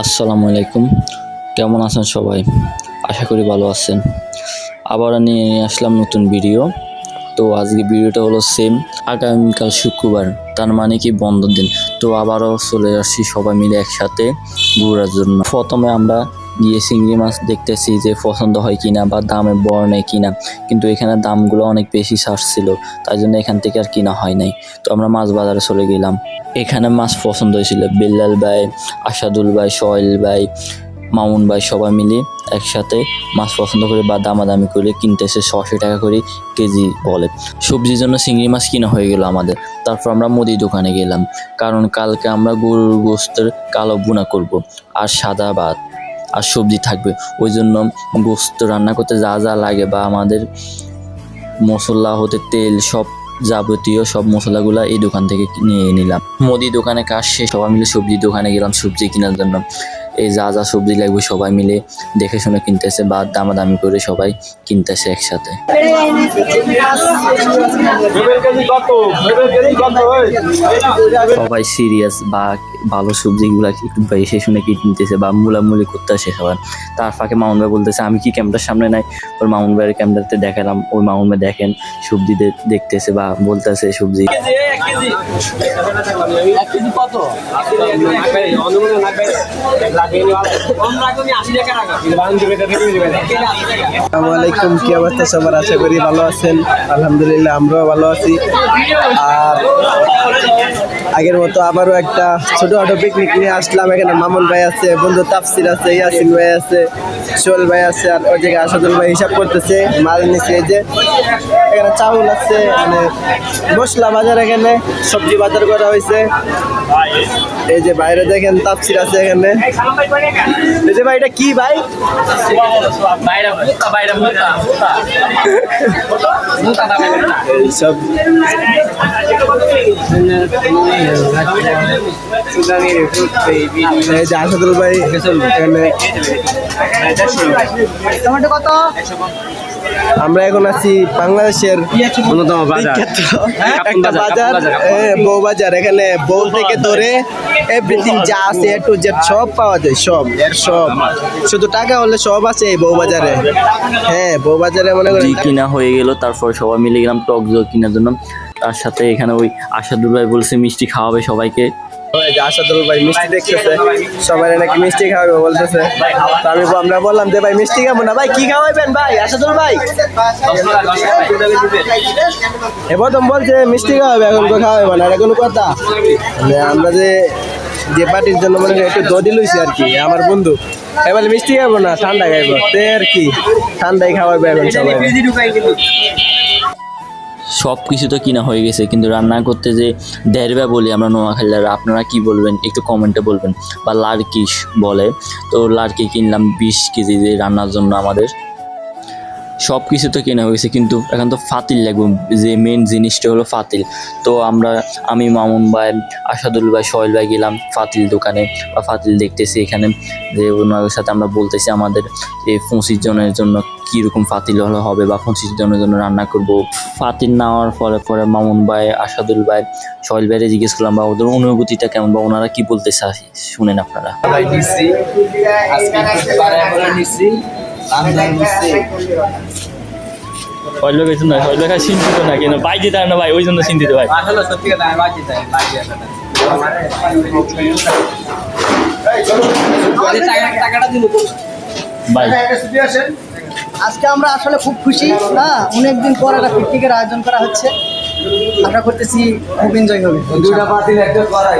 আসসালামু আলাইকুম। কেমন আছেন সবাই? আশা করি ভালো আছেন। আবার নিয়ে আসলাম নতুন ভিডিও। তো আজকে ভিডিওটা হলো সেম আগামীকাল শুক্রবার। তার মানে কি বন্ধ দিন। তো আবারও চলে আসছি সবাই মিলে একসাথে ঘোরার জন্য। প্রথমে আমরা গিয়ে চিংড়ি মাছ দেখতেছি যে পছন্দ হয় কিনা বা দামে বড় বর্ণে কিনা। কিন্তু এখানে দামগুলো অনেক বেশি ছাড়ছিল তাই জন্য এখান থেকে আর কিনা হয় নাই। তো আমরা মাছ বাজারে চলে গেলাম। এখানে মাছ পছন্দ হয়েছিল। বিল্লাল ভাই, আশাদুল ভাই, সোহেল ভাই, মামুন ভাই সবাই মিলে একসাথে মাছ পছন্দ করে বা দামাদামি করে কিনতেছে ছশো টাকা করে কেজি বলে। সবজির জন্য চিংড়ি মাছ কিনা হয়ে গেল আমাদের। তারপর আমরা মুদি দোকানে গেলাম। কারণ কালকে আমরা গরুর গোস্তের কালো বুনা করব আর সাদা ভাত। আর সবজি থাকবে। ওই জন্য গোস্ত রান্না করতে যা যা লাগে বা আমাদের মশলা হতে তেল সব যাবতীয় সব মশলাগুলো এই দোকান থেকে নিয়ে নিলাম। মুদি দোকানে কাজ শেষ সবাই মিলে সবজি দোকানে গেলাম সবজি কেনার জন্য। এই যা যা সবজি লাগবে সবাই মিলে দেখে শুনে কিনতেছে বা দামাদামি করে সবাই কিনতেছে একসাথে। সবাই সিরিয়াস বা ভালো সবজিগুলো একটু বেশি শুনে কি কিনতেছে বা মুলামুলি করতেছে সবার তার ফাঁকে মামুন ভাই বলতেছে আমি কি ক্যামেরার সামনে নাই? ওর মামুন ভাইয়ের ক্যামেরাতে দেখালাম ওই মামুন ভাই দেখেন সবজি দেখতেছে বা বলতেছে সবজি। কি অবস্থা সবার? আশা করি ভালো আছেন। আলহামদুলিল্লাহ আমরাও ভালো আছি। আর আগের মতো আবারও একটা ছোটখাটো পিকনিক নিয়ে আসলাম। এখানে মামুন ভাই আছে বন্ধু তাফসির আছে ইয়াসিন ভাই আছে সোহেল ভাই আছে আর ওই জায়গায় আসাদুল ভাই হিসাব করতেছে মাল নিচে এই যে। এখানে চাউল আছে মানে মশলা বাজার এখানে সবজি বাজার করা হয়েছে। এই যে বাইরে দেখেন তাফসির আছে এখানে। এই যে ভাই এটা কি ভাই? বাইরে ভাই টমেটো কত আমরা এখন আছি বাংলাদেশের অন্যতম বাজার। একটা বাজার বউ বাজার। এখানে বউ থেকে ধরে এভরিথিং যা আছে এ টু জেড সব পাওয়া যায় সব সব। শুধু টাকা হলে সব আছে এই বউ বাজারে। হ্যাঁ বউ বাজারে মনে করি কিনা হয়ে গেল তারপর সবাই মিলে গেলাম টক জল কেনার জন্য। তার সাথে এখানে ওই আশাদুল ভাই বলছে মিষ্টি খাওয়াবে সবাইকে। যে ভাই মিষ্টি দেখতেছে, সবাই নাকি মিষ্টি খাওয়াবে বলতেছে। তো আমি আমরা বললাম যে ভাই, মিষ্টি খাব না। ভাই, কি খাওয়াবেন ভাই? আসাদুল ভাই? এ প্রথম বলছে, মিষ্টি খাওয়াবে, এখন তো খাওয়াবে না, এটা কোনো কথা। মানে আমরা যে যে পার্টির জন্য মনে একটু দদি লইছি আর কি, আমার বন্ধু। এবার মিষ্টি খাব না, ঠান্ডা খাইবো। তে আর কি, ঠান্ডাই খাওয়াবে এখন সবাই। সব কিছু তো কিনা হয়ে গেছে, কিন্তু রান্না করতে যে দেড়বা বলি আমরা নোয়াখালীরা আপনারা কি বলবেন? একটু কমেন্টে বলবেন। বা লাড়কি বলে। তো লাড়কি কিনলাম বিশ কেজি যে রান্নার জন্য আমাদের। সব কিছু তো কেনা হয়েছে, কিন্তু এখন তো ফাতিল লাগবে। যে মেন জিনিসটা হলো ফাতিল। তো আমরা, আমি, মামুন ভাই, আসাদুল ভাই, সোহেল ভাই গেলাম ফাতিল দোকানে, বা ফাতিল দেখতেছি এখানে, যে ওনাদের সাথে আমরা বলতেছি আমাদের এই পঁচিশ জনের জন্য কীরকম ফাতিল হলে হবে, বা পঁচিশ জনের জন্য রান্না করব। ফাতিল নেওয়ার পরে পরে মামুন ভাই, আসাদুল ভাই, সোহেল ভাইরে জিজ্ঞেস করলাম, বা ওদের অনুভূতিটা কেমন, বা ওনারা কী বলতে চায়? শুনেন আপনারা। ভাই নিছি আজকে বারে বারে নিছি আমদানি নিছি সোহেল ভাই না সোহেল ভাই চিন্তিত না কিন্তু ভাই যেতে না ভাই ওই জন্য চিন্তিত ভাই। সত্যি কথা আমি আজকে আমরা আসলে খুব খুশি হ্যাঁ অনেকদিন পর একটা পিকনিকের আয়োজন করা হচ্ছে। আশা করতেছি খুব এনজয় হবে দুটা পাতিল একটা করাই